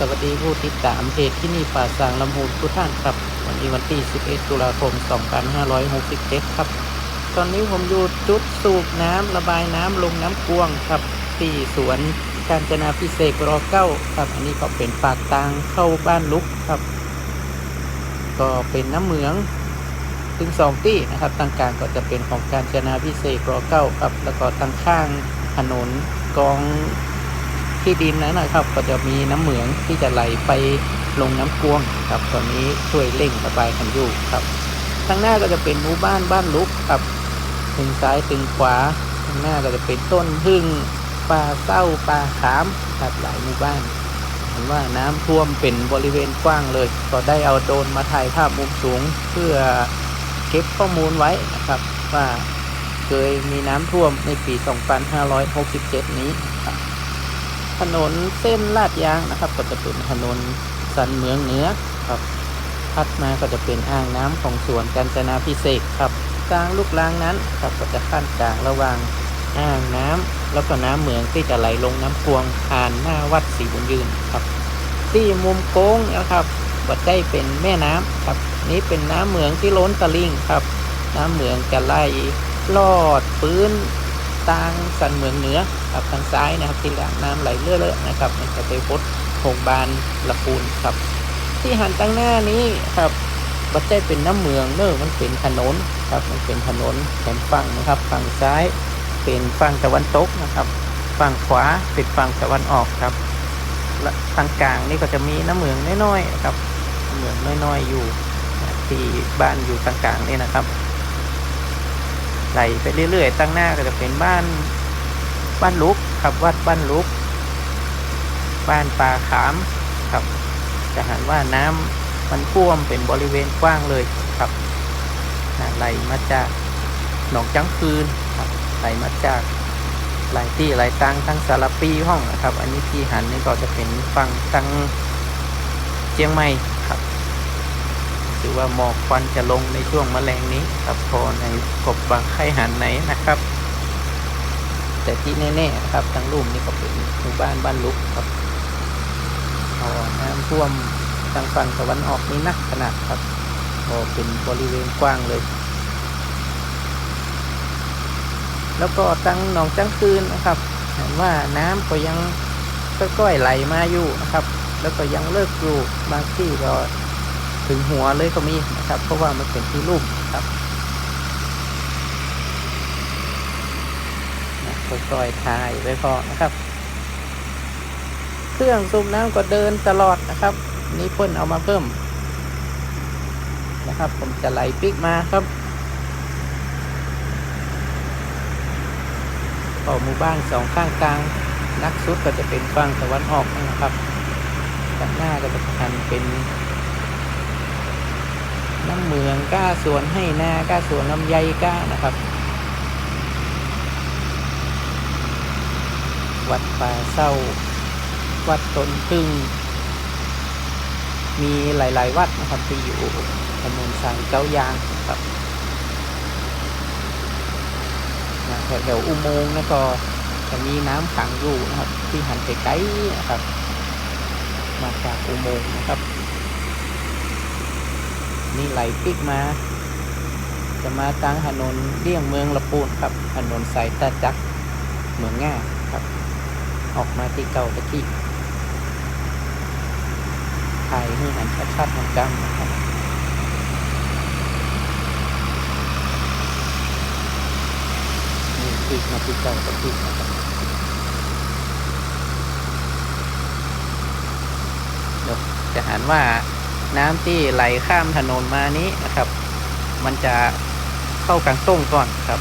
สวัสดีผู้ติดตามเพจที่นี่ป่าสางลำพูนทุกท่านครับ วันนี้วันที่ 11 ตุลาคม 2567 ครับ ตอนนี้ผมอยู่จุดสูบน้ำระบายน้ำลงน้ำกวงครับ ที่สวนกาญจนาพิเศษรอเก้าครับ อันนี้ก็เป็นปากทางเข้าบ้านลุกครับ ก็เป็นน้ำเหมืองถึงสองที่นะครับทางกลางก็จะเป็นของการจนาพิเศษรอเก้าครับ แล้วก็ทางข้างถนนกอง ที่ดินนั้นนะครับ ก็จะมีน้ำเหมืองที่จะไหลไปลงน้ำกวงครับตอนนี้ช่วยเร่งระบายกันอยู่ครับทางหน้าก็จะเป็นหมู่บ้านบ้านลุกครับถึงซ้ายถึงขวาทางหน้าก็จะเป็นต้นพึ่งป่าเศร้าป่าขามครับหลายหมู่บ้านเห็นว่าน้ำท่วมเป็นบริเวณกว้างเลย ก็ได้เอาโดรนมาถ่ายภาพมุมสูงเพื่อเก็บข้อมูลไว้นะครับว่าเคยมีน้ำท่วมในปี 2567 นี้ครับ ถนนเส้นลาดยางนะครับ ก็จะเป็นถนนสันเมืองเหนือครับพัดมาก็จะเป็นอ่างน้ำของสวนกาญจนาพิเศษครับกลางลูกลางนั้นครับก็จะขั้นกลางระหว่างอ่างน้ำแล้วก็น้ำเหมืองที่จะไหลลงน้ำพวงผ่านหน้าวัดศรีบุญยืนครับ ที่มุมโค้งนะครับวัดได้เป็นแม่น้ำครับ นี้เป็นน้ำเหมืองที่ล้นตะลิ่งครับ น้ำเหมืองจะไหลลอดพื้น ทางสันเมืองเหนือครับทางซ้ายนะครับที่แหลังน้ำไหลเรื่อยๆนะครับมันจะไปพดโคงบานละปูนครับ ที่หันตั้งหน้านี้ครับวัดได้เป็นน้ำเมืองเนอะมันเป็นถนนครับมันเป็นถนนแถมฝั่งนะครับฝั่งซ้ายเป็นฝั่งตะวันตกนะครับฝั่งขวาเป็นฝั่งตะวันออกครับและทางกลางนี่ก็จะมีน้ำเหมืองน้อยๆครับเหมืองน้อยๆอยู่ที่บ้านอยู่กลางๆนี่นะครับ ไหลไปเรื่อยๆ ตั้งหน้าก็จะเป็นบ้านบ้านลุกครับวัดบ้านลุก บ้านป่าขามครับจะเห็นว่าน้ำมันท่วมเป็นบริเวณกว้างเลยครับไหลมาจากหนองจังคืนครับไหลมาจากหลายที่หลายตังทั้งสารปีห้องนะครับ อันนี้ที่หันนี่ก็จะเป็นฝั่งทางเชียงใหม่ รือว่าหมอกควันจะลงในช่วงมะแรงนี้ครับพอในกบบางไข่หันไหนนะครับ แต่ที่แน่ๆนะครับทางลุ่มนี่ก็เป็นหมู่บ้านบ้านลุกครับพอน้ำท่วมทางฝั่งตะวันออกนี่หนักขนาดครับพอเป็นบริเวณกว้างเลย แล้วก็ตั้งหนองจังคืนนะครับเห็นว่าน้ำก็ยังค่อยๆไหลมาอยู่นะครับ แล้วก็ยังเลิกอยู่บางที่ก็ ถึงหัวเลยก็มีนะครับ เพราะว่ามันเป็นที่ลุ่มครับนะค่อยๆทายไว้พอนะครับ เครื่องสูบน้ำก็เดินตลอดนะครับ นี่เพิ่นเอามาเพิ่ม นะครับ ผมจะไหลปิกมาครับออหมู่บ้านสองข้างกลางนักสุดก็จะเป็นฝั่งตะวันออกนะครับด้านหน้าก็จะทันเป็น น้ำเมืองก้าสวนให้นาก้าสวนลำไยก้านะครับ วัดป่าเศร้า วัดตนพึ่งมีหลายๆ วัดนะครับที่อยู่ถนนสายเก้ายางนะครับแถวๆอุโมงค์นะก็จะมีน้ำขังอยู่นะครับ ที่หันไปไกลนะครับ มาจากอุโมงค์นะครับ นี่ไหลปิกมา จะมากลางถนนเลี่ยงเมืองละปูนครับถนนสายตาจักเมืองง่าครับ ออกมาที่เก่าตะกี้ถ่ายให้หันชัดๆมันจำนะครับนี่ปิกมาที่เก่าตะกี้นะครับเดี๋ยวจะหันว่า น้ำที่ไหลข้ามถนนมานี้นะครับ มันจะเข้ากลางต้งก่อนครับ